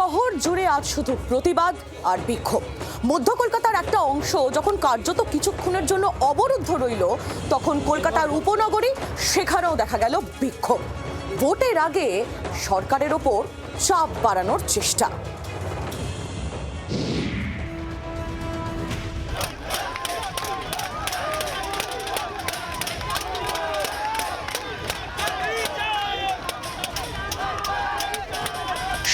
শহর জুড়ে আজ শুধু প্রতিবাদ আর বিক্ষোভ। মধ্য কলকাতার একটা অংশ যখন কার্যত কিছুক্ষণের জন্য অবরুদ্ধ রইল, তখন কলকাতার উপনগরী সেখানেও দেখা গেল বিক্ষোভ। ভোটের আগে সরকারের ওপর চাপ বাড়ানোর চেষ্টা।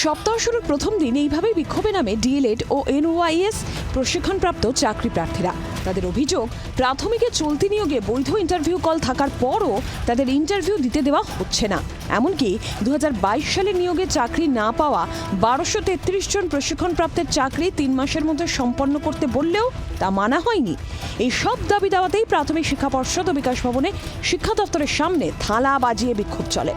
সপ্তাহ শুরুর প্রথম দিন এইভাবেই বিক্ষোভে নামে ডিএলএড ও এনওয়াইএস প্রশিক্ষণপ্রাপ্ত চাকরি প্রার্থীরা। তাদের অভিযোগ, প্রাথমিকে চলতি নিয়োগে বৈধ ইন্টারভিউ কল থাকার পরও তাদের ইন্টারভিউ দিতে দেওয়া হচ্ছে না। এমনকি দু হাজার বাইশ সালে নিয়োগে চাকরি না পাওয়া বারোশো তেত্রিশ জন প্রশিক্ষণপ্রাপ্তের চাকরি তিন মাসের মধ্যে সম্পন্ন করতে বললেও তা মানা হয়নি। এই সব দাবি দাওয়াতেই প্রাথমিক শিক্ষা পর্ষদ ও বিকাশ ভবনে শিক্ষা দপ্তরের সামনে থালা বাজিয়ে বিক্ষোভ চলে।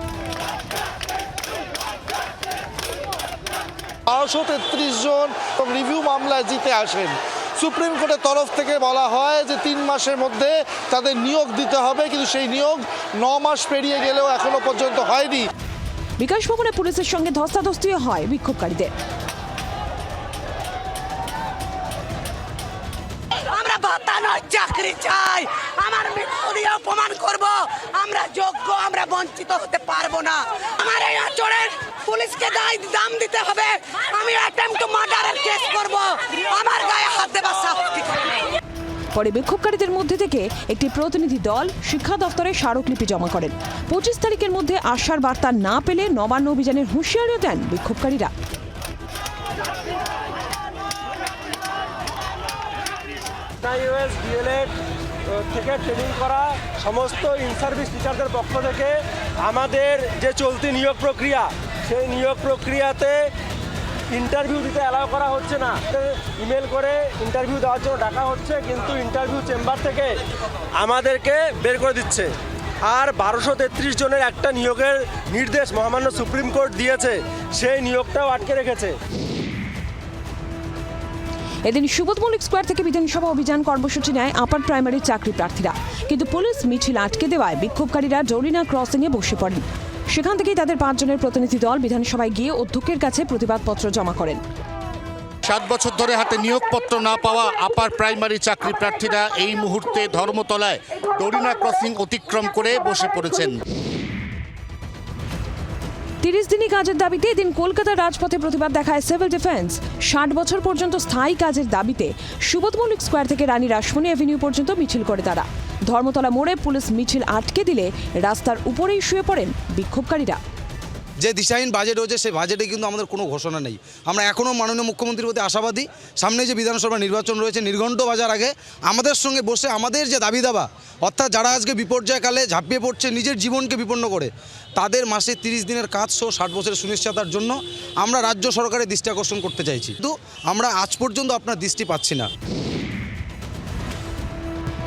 বারোশো তেত্রিশ জন রিভিউ মামলায় জিতে আসেন। সুপ্রিম কোর্টের তরফ থেকে বলা হয় যে তিন মাসের মধ্যে তাদের নিয়োগ দিতে হবে কিন্তু সেই নিয়োগ ন মাস পেরিয়ে গেলেও এখনও পর্যন্ত হয়নি। বিকাশ ভবনে পুলিশের সঙ্গে ধস্তাধস্তিও হয় বিক্ষোভকারীদের। আমরা ভাতা নয় চাকরি চাই আমার মৃত্যু দিয়ে প্রমাণ করব আমরা যোগ্য আমরা বঞ্চিত হতে পারব না। আমার এই অঞ্চলের পুলিশকে দায় দাম দিতে হবে। আমি অ্যাটেম্প টু মার্ডারের কেস করব। আমার গায়ে হাত দেবার শাস্তি পরে বিক্ষোভকারীদের মধ্যে থেকে একটি প্রতিনিধি দল শিক্ষা দপ্তরে স্মারকলিপি জমা করেন। পঁচিশ তারিখের মধ্যে আসার বার্তা না পেলে নবান্ন অভিযানের হুঁশিয়ারিও দেন বিক্ষোভকারীরা। ইউএস ডিএলএড থেকে ট্রেনিং করা সমস্ত ইন সার্ভিস টিচারদের পক্ষ থেকে আমাদের যে চলতি নিয়োগ প্রক্রিয়া, সেই নিয়োগ প্রক্রিয়াতে ইন্টারভিউ দিতে অ্যালাউ করা হচ্ছে না। ইমেল করে ইন্টারভিউ দেওয়ার জন্য ডাকা হচ্ছে, কিন্তু ইন্টারভিউ চেম্বার থেকে আমাদেরকে বের করে দিচ্ছে। আর বারোশো তেত্রিশ জনের একটা নিয়োগের নির্দেশ মহামান্য সুপ্রিম কোর্ট দিয়েছে, সেই নিয়োগটাও আটকে রেখেছে। এদিন সুবোধ মল্লিক স্কোয়ার থেকে বিধানসভা অভিযান কর্মসূচি নেয় আপার প্রাইমারি চাকরি প্রার্থীরা। কিন্তু পুলিশ মিছিল আটকে দেওয়ায় বিক্ষোভকারীরা জরিনা ক্রসিংয়ে বসে পড়েন। সেখান থেকেই তাদের পাঁচজনের প্রতিনিধি দল বিধানসভায় গিয়ে অধ্যক্ষের কাছে প্রতিবাদপত্র জমা করেন। সাত বছর ধরে হাতে নিয়োগপত্র না পাওয়া আপার প্রাইমারি চাকরি প্রার্থীরা এই মুহূর্তে ধর্মতলায় ডরিনা ক্রসিং অতিক্রম করে বসে পড়েছেন। তিরিশ দিনই কাজের দাবিতে এদিন কলকাতার রাজপথে প্রতিবাদ দেখায় সিভিল ডিফেন্স। ষাট বছর পর্যন্ত স্থায়ী কাজের দাবিতে সুবোধ মল্লিক স্কোয়ার থেকে রানী রাসমণি অ্যাভিনিউ পর্যন্ত মিছিল করে তারা। ধর্মতলা মোড়ে পুলিশ মিছিল আটকে দিলে রাস্তার উপরেই শুয়ে পড়েন বিক্ষোভকারীরা। যে দিশাহীন বাজেট হয়েছে, সেই বাজেটে কিন্তু আমাদের কোনো ঘোষণা নেই। আমরা এখনও মাননীয় মুখ্যমন্ত্রীর প্রতি আশাবাদী। সামনে যে বিধানসভা নির্বাচন রয়েছে, নির্ঘণ্ট বাজার আগে আমাদের সঙ্গে বসে আমাদের যে দাবি দাবা, অর্থাৎ যারা আজকে বিপর্যয়কালে ঝাঁপিয়ে পড়ছে, নিজের জীবনকে বিপন্ন করে, তাদের মাসে তিরিশ দিনের কাজ সহ ষাট বছরের সুনিশ্চয়তার জন্য আমরা রাজ্য সরকারের দৃষ্টি আকর্ষণ করতে চাইছি। কিন্তু আমরা আজ পর্যন্ত আপনার দৃষ্টি পাচ্ছি না।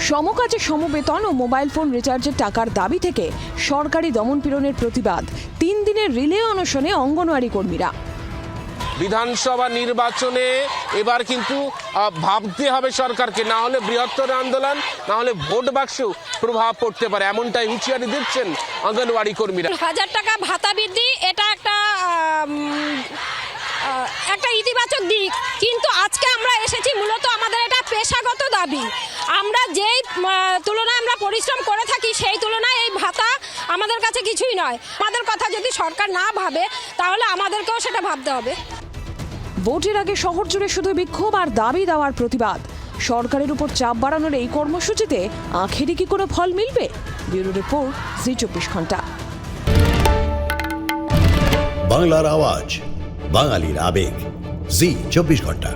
সমকাজে সমবেতন ও মোবাইল ফোন রিচার্জের টাকার দাবি থেকে সরকারি দমনপীড়নের প্রতিবাদ। তিন দিনের রিলে অনশনে অঙ্গনওয়াড়ি কর্মীরা। বিধানসভা নির্বাচনে এবার কিন্তু ভাবতে হবে সরকারকে। না হলে বৃহত্তর আন্দোলন না হলে ভোট বাক্সেও প্রভাব পড়তে পারে। এমনটাই হুঁশিয়ারি দিচ্ছেন অঙ্গনওয়াড়ি কর্মীরা। হাজার টাকা ভাতা বৃদ্ধি এটা একটা একটা ইতিবাচক দিক। কিন্তু আজকে আমরা এসেছি মূলত আমাদের এটা পেশাগত দাবি। আমরা যেই তুলনায় আমরা পরিশ্রম করে থাকি সেই তুলনায় এই ভাতা আমাদের কাছে কিছুই নয়। আমাদের কথা যদি সরকার না ভাবে তাহলে আমাদেরকেও সেটা ভাবতে হবে। ভোটের আগে শহর জুড়ে শুধু বিক্ষোভ আর দাবি দেওয়ার প্রতিবাদ। সরকারের উপর চাপ বাড়ানোর এই কর্মসূচিতে আখেরে কি কোনো ফল মিলবে? ব্যুরো রিপোর্ট জি চব্বিশ ঘণ্টা। বাংলার আওয়াজ বাঙালির আবেগ জি চব্বিশ ঘণ্টা।